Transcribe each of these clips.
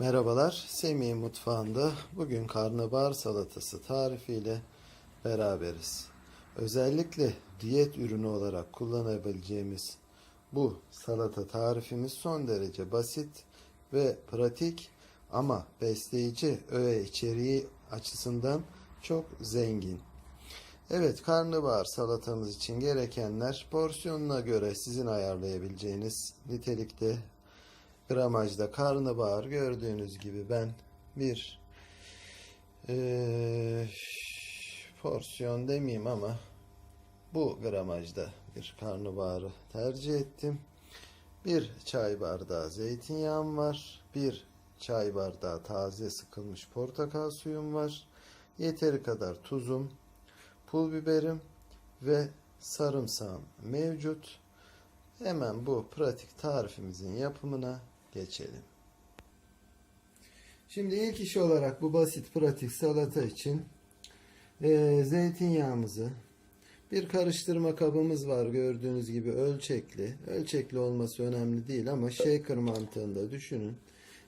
Merhabalar, Semih Mutfağı'nda bugün karnabahar salatası tarifiyle beraberiz. Özellikle diyet ürünü olarak kullanabileceğimiz bu salata tarifimiz son derece basit ve pratik ama besleyici öğe içeriği açısından çok zengin. Evet, karnabahar salatamız için gerekenler porsiyonuna göre sizin ayarlayabileceğiniz nitelikte gramajda karnabahar gördüğünüz gibi ben bir eee, porsiyon demeyeyim ama bu gramajda bir karnabaharı tercih ettim. Bir çay bardağı zeytinyağım var. Bir çay bardağı taze sıkılmış portakal suyum var. Yeteri kadar tuzum, pul biberim ve sarımsağım mevcut. Hemen bu pratik tarifimizin yapımına geçelim. Şimdi ilk iş olarak bu basit pratik salata için eee, zeytinyağımızı bir karıştırma kabımız var gördüğünüz gibi ölçekli. Ölçekli olması önemli değil ama shaker mantığında düşünün.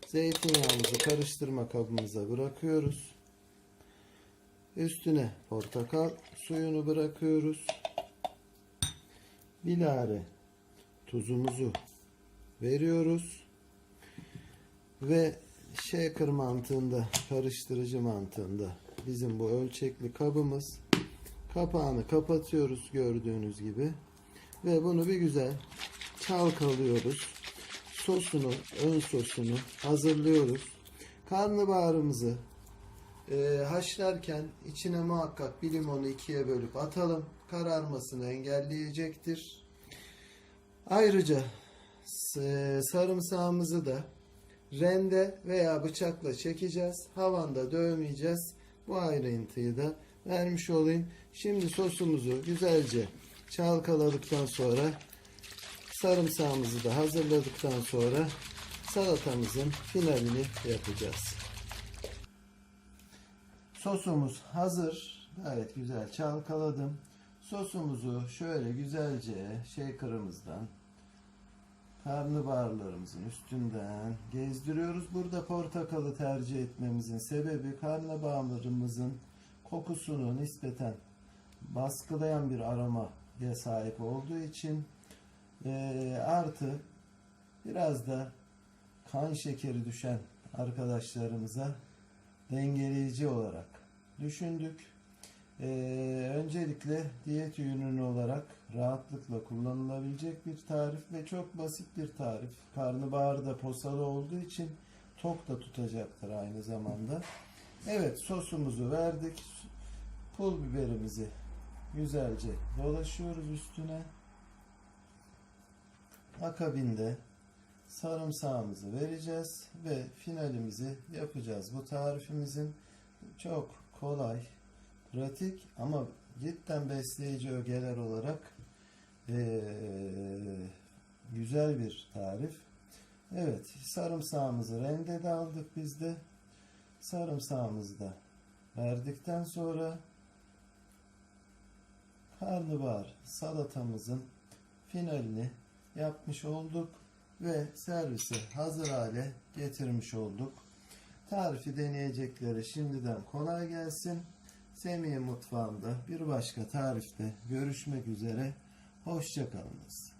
Zeytinyağımızı karıştırma kabımıza bırakıyoruz. Üstüne portakal suyunu bırakıyoruz. Bilare tuzumuzu veriyoruz. Ve shaker mantığında, karıştırıcı mantığında bizim bu ölçekli kabımız kapağını kapatıyoruz gördüğünüz gibi ve bunu bir güzel çalkalıyoruz. Sosunu, ön sosunu hazırlıyoruz. Karnabaharımızı e, haşlarken içine muhakkak bir limonu ikiye bölüp atalım. Kararmasını engelleyecektir. Ayrıca s- sarımsağımızı da rende veya bıçakla çekeceğiz. Havanda dövmeyeceğiz. Bu ayrıntıyı da vermiş olayım. Şimdi sosumuzu güzelce çalkaladıktan sonra sarımsağımızı da hazırladıktan sonra salatamızın finalini yapacağız. Sosumuz hazır. Gayet güzel çalkaladım. Sosumuzu şöyle güzelce shaker'ımızdan karnabaharlarımızın üstünden gezdiriyoruz. Burada portakalı tercih etmemizin sebebi karnabaharlarımızın kokusunu nispeten baskılayan bir aromaya sahip olduğu için eee, artı biraz da kan şekeri düşen arkadaşlarımıza dengeleyici olarak düşündük. Ee, öncelikle diyet ürünü olarak rahatlıkla kullanılabilecek bir tarif ve çok basit bir tarif. Karnabahar da posalı olduğu için tok da tutacaktır aynı zamanda. Evet sosumuzu verdik. Pul biberimizi güzelce dolaşıyoruz üstüne. Akabinde sarımsağımızı vereceğiz ve finalimizi yapacağız. Bu tarifimizin çok kolay, pratik ama cidden besleyici ögeler olarak eee, güzel bir tarif. Evet, sarımsağımızı rendede aldık biz de. Sarımsağımızı da verdikten sonra karnabahar salatamızın finalini yapmış olduk ve servise hazır hale getirmiş olduk. Tarifi deneyeceklere şimdiden kolay gelsin. Semih Mutfağı'nda bir başka tarifte görüşmek üzere. Hoşçakalınız.